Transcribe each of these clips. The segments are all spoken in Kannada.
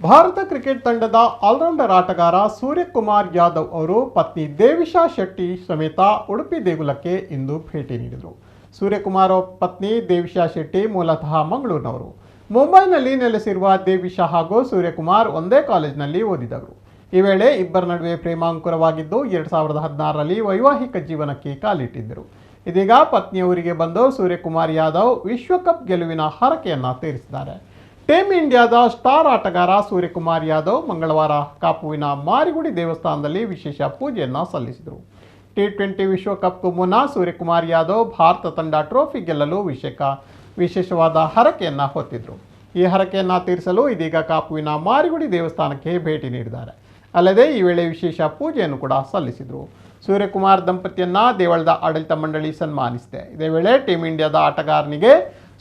ಭಾರತ ಕ್ರಿಕೆಟ್ ತಂಡದ ಆಲ್ರೌಂಡರ್ ಆಟಗಾರ ಸೂರ್ಯಕುಮಾರ್ ಯಾದವ್ ಅವರು ಪತ್ನಿ ದೇವಿಶಾ ಶೆಟ್ಟಿ ಸಮೇತ ಉಡುಪಿ ದೇಗುಲಕ್ಕೆ ಇಂದು ಭೇಟಿ ನೀಡಿದರು. ಸೂರ್ಯಕುಮಾರ್ ಪತ್ನಿ ದೇವಿಶಾ ಶೆಟ್ಟಿ ಮೂಲತಃ ಮಂಗಳೂರಿನವರು. ಮುಂಬೈನಲ್ಲಿ ನೆಲೆಸಿರುವ ದೇವಿಶಾ ಹಾಗೂ ಸೂರ್ಯಕುಮಾರ್ ಒಂದೇ ಕಾಲೇಜಿನಲ್ಲಿ ಓದಿದವರು. ಈ ವೇಳೆ ಇಬ್ಬರ ನಡುವೆ ಪ್ರೇಮಾಂಕುರವಾಗಿದ್ದು, ಎರಡು ಸಾವಿರದ ಹದಿನಾರರಲ್ಲಿ ವೈವಾಹಿಕ ಜೀವನಕ್ಕೆ ಕಾಲಿಟ್ಟಿದ್ದರು. ಇದೀಗ ಪತ್ನಿಯವರಿಗೆ ಬಂದು ಸೂರ್ಯಕುಮಾರ್ ಯಾದವ್ ವಿಶ್ವಕಪ್ ಗೆಲುವಿನ ಹರಕೆಯನ್ನು ತೀರಿಸಿದ್ದಾರೆ. ಟೀಮ್ ಇಂಡಿಯಾದ ಸ್ಟಾರ್ ಆಟಗಾರ ಸೂರ್ಯಕುಮಾರ್ ಯಾದವ್ ಮಂಗಳವಾರ ಕಾಪುವಿನ ಮಾರಿಗುಡಿ ದೇವಸ್ಥಾನದಲ್ಲಿ ವಿಶೇಷ ಪೂಜೆಯನ್ನು ಸಲ್ಲಿಸಿದರು. ಟಿ ಟ್ವೆಂಟಿ ವಿಶ್ವಕಪ್ಗೂ ಮುನ್ನ ಸೂರ್ಯಕುಮಾರ್ ಯಾದವ್ ಭಾರತ ತಂಡ ಟ್ರೋಫಿ ಗೆಲ್ಲಲು ವಿಶೇಷ, ವಿಶೇಷವಾದ ಹರಕೆಯನ್ನು ಹೊತ್ತಿದ್ರು. ಈ ಹರಕೆಯನ್ನು ತೀರಿಸಲು ಇದೀಗ ಕಾಪುವಿನ ಮಾರಿಗುಡಿ ದೇವಸ್ಥಾನಕ್ಕೆ ಭೇಟಿ ನೀಡಿದ್ದಾರೆ. ಅಲ್ಲದೆ ಈ ವೇಳೆ ವಿಶೇಷ ಪೂಜೆಯನ್ನು ಕೂಡ ಸಲ್ಲಿಸಿದರು. ಸೂರ್ಯಕುಮಾರ್ ದಂಪತಿಯನ್ನು ದೇವಳದ ಆಡಳಿತ ಮಂಡಳಿ ಸನ್ಮಾನಿಸಿದೆ. ಇದೇ ವೇಳೆ ಟೀಮ್ ಇಂಡಿಯಾದ ಆಟಗಾರನಿಗೆ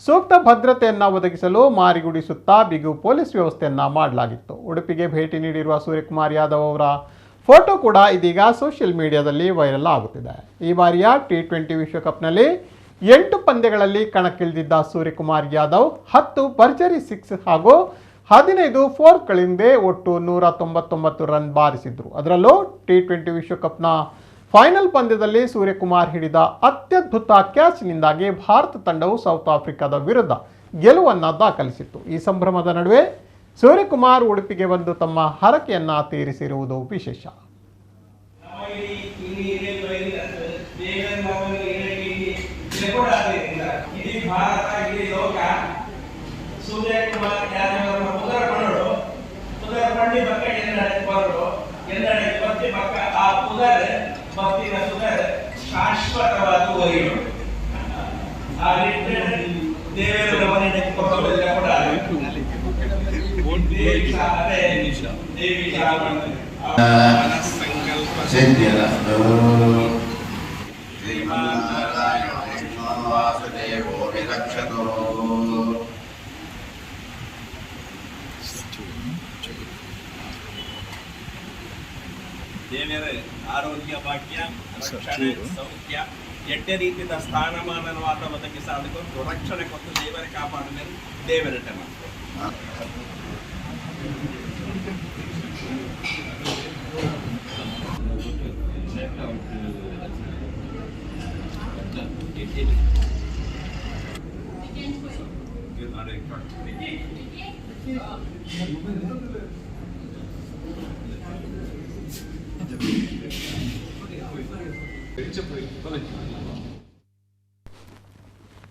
ಸೂಕ್ತ ಭದ್ರತೆಯನ್ನು ಒದಗಿಸಲು ಮಾರಿಗುಡಿಸುತ್ತಾ ಬಿಗು ಪೊಲೀಸ್ ವ್ಯವಸ್ಥೆಯನ್ನು ಮಾಡಲಾಗಿತ್ತು. ಉಡುಪಿಗೆ ಭೇಟಿ ನೀಡಿರುವ ಸೂರ್ಯಕುಮಾರ್ ಯಾದವ್ ಅವರ ಫೋಟೋ ಕೂಡ ಇದೀಗ ಸೋಷಿಯಲ್ ಮೀಡಿಯಾದಲ್ಲಿ ವೈರಲ್ ಆಗುತ್ತಿದೆ. ಈ ಬಾರಿಯ ಟಿ ಟ್ವೆಂಟಿ ವಿಶ್ವಕಪ್ನಲ್ಲಿ ಎಂಟು ಪಂದ್ಯಗಳಲ್ಲಿ ಕಣಕ್ಕಿಳಿದಿದ್ದ ಸೂರ್ಯಕುಮಾರ್ ಯಾದವ್ ಹತ್ತು ಭರ್ಜರಿ ಸಿಕ್ಸ್ ಹಾಗೂ ಹದಿನೈದು ಫೋರ್ಗಳಿಂದ ಒಟ್ಟು ನೂರ ತೊಂಬತ್ತೊಂಬತ್ತು ರನ್ ಬಾರಿಸಿದ್ರು. ಅದರಲ್ಲೂ ಟಿ ಟ್ವೆಂಟಿ ವಿಶ್ವಕಪ್ನ ಫೈನಲ್ ಪಂದ್ಯದಲ್ಲಿ ಸೂರ್ಯಕುಮಾರ್ ಹಿಡಿದ ಅತ್ಯದ್ಭುತ ಕ್ಯಾಚ್ನಿಂದಾಗಿ ಭಾರತ ತಂಡವು ಸೌತ್ ಆಫ್ರಿಕಾದ ವಿರುದ್ಧ ಗೆಲುವನ್ನು ದಾಖಲಿಸಿತ್ತು. ಈ ಸಂಭ್ರಮದ ನಡುವೆ ಸೂರ್ಯಕುಮಾರ್ ಉಡುಪಿಗೆ ಬಂದು ತಮ್ಮ ಹರಕೆಯನ್ನ ತೀರಿಸಿರುವುದು ವಿಶೇಷ. ನಮ್ಮಲ್ಲಿ ಇಲ್ಲಿ ಇದೆ ಬೈಲಿಲ್ಲ. ದೇವರ ನಮ್ಮಲ್ಲಿ ಇಲ್ಲಿ ಇಲ್ಲಿ ಇಲ್ಲಿ ಕೂಡ ಆದ್ದರಿಂದ ಇಡೀ ಭಾರತ ಇಡೀ ಲೋಕ ಸೂರ್ಯಕುಮಾರ್ ಯಾದವರ ಉದರ ಪಡೋಡು ಉದರ ಪಂಡಿ ಪಕ್ಕ ಎಂದಡೆ ಬರೋಡು ಎಂದಡೆ ಭಕ್ತಿ ಪಕ್ಕ ಆ ಉದರ ಭಕ್ತಿನ ಸುದರ ಶಾಶ್ವತವಾದ ಒಯ್ಯೋಡು ಆ ನಿಟ್ಟಿನಲ್ಲಿ ದೇವರ ಮನೆ ಕೊಟ್ಟೋದಿಲ್ಲ ಕೂಡ ದೇವಿ ಸಹ ಅದೇ ದೇವಿಯರ ಆರೋಗ್ಯ ಭಾಗ್ಯ ರಕ್ಷಣೆ ಸೌಖ್ಯ ಎಟ್ಟೆ ರೀತಿಯ ಸ್ಥಾನಮಾನವಾದ ಒದಗಿಸ ಅದಕ್ಕೊಂದು ರಕ್ಷಣೆ ಕೊಟ್ಟು ದೇವರ ಕಾಪಾಡ ಮೇಲೆ ದೇವರಟ್ಟೆ ಮಾಡ್ತಾರೆ Thank you. 일제 보이는 거는